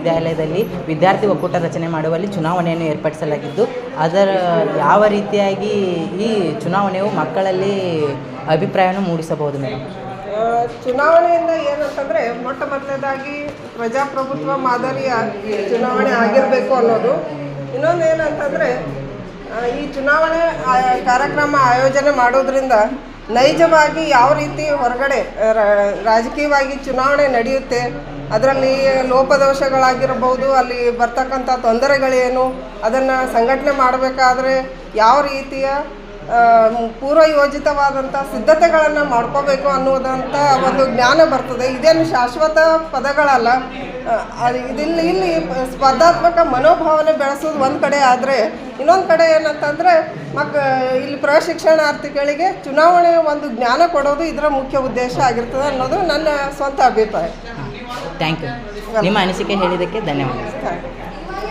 ವಿದ್ಯಾಲಯದಲ್ಲಿ ವಿದ್ಯಾರ್ಥಿ ಒಕ್ಕೂಟ ರಚನೆ ಮಾಡುವಲ್ಲಿ ಚುನಾವಣೆಯನ್ನು ಏರ್ಪಡಿಸಲಾಗಿದ್ದು, ಅದರ ಯಾವ ರೀತಿಯಾಗಿ ಈ ಚುನಾವಣೆಯು ಮಕ್ಕಳಲ್ಲಿ ಅಭಿಪ್ರಾಯವನ್ನು ಮೂಡಿಸಬಹುದು ಮೇಡಮ್ ಚುನಾವಣೆಯಿಂದ ಏನಂತಂದರೆ ಮೊಟ್ಟ ಮೊದಲನೇದಾಗಿ ಪ್ರಜಾಪ್ರಭುತ್ವ ಮಾದರಿಯ ಚುನಾವಣೆ ಆಗಿರಬೇಕು ಅನ್ನೋದು. ಇನ್ನೊಂದು ಏನಂತಂದರೆ ಈ ಚುನಾವಣೆ ಕಾರ್ಯಕ್ರಮ ಆಯೋಜನೆ ಮಾಡೋದ್ರಿಂದ ನೈಜವಾಗಿ ಯಾವ ರೀತಿ ಹೊರಗಡೆ ರಾಜಕೀಯವಾಗಿ ಚುನಾವಣೆ ನಡೆಯುತ್ತೆ, ಅದರಲ್ಲಿ ಲೋಪದೋಷಗಳಾಗಿರ್ಬೋದು ಅಲ್ಲಿ ಬರ್ತಕ್ಕಂಥ ತೊಂದರೆಗಳೇನು, ಅದನ್ನು ಸಂಘಟನೆ ಮಾಡಬೇಕಾದ್ರೆ ಯಾವ ರೀತಿಯ ಆ, ಪೂರ್ವ ಸಿದ್ಧತೆಗಳನ್ನು ಮಾಡ್ಕೋಬೇಕು ಅನ್ನುವುದಂಥ ಒಂದು ಜ್ಞಾನ ಬರ್ತದೆ. ಇದೇನು ಶಾಶ್ವತ ಪದಗಳಲ್ಲ. ಇದಿಲ್ಲಿ ಇಲ್ಲಿ ಸ್ಪರ್ಧಾತ್ಮಕ ಮನೋಭಾವನೆ ಬೆಳೆಸೋದು ಒಂದು ಕಡೆ ಆದರೆ ಇನ್ನೊಂದು ಕಡೆ ಏನಂತಂದರೆ ಮಕ್ ಇಲ್ಲಿ ಪ್ರಶಿಕ್ಷಣಾರ್ಥಿಗಳಿಗೆ ಚುನಾವಣೆಯ ಒಂದು ಜ್ಞಾನ ಕೊಡೋದು ಇದರ ಮುಖ್ಯ ಉದ್ದೇಶ ಆಗಿರ್ತದೆ ಅನ್ನೋದು ನನ್ನ ಸ್ವಂತ ಅಭಿಪ್ರಾಯ. ಥ್ಯಾಂಕ್ ಯು ನಿಮ್ಮ ಅನಿಸಿಕೆ ಹೇಳಿದ್ದಕ್ಕೆ ಧನ್ಯವಾದ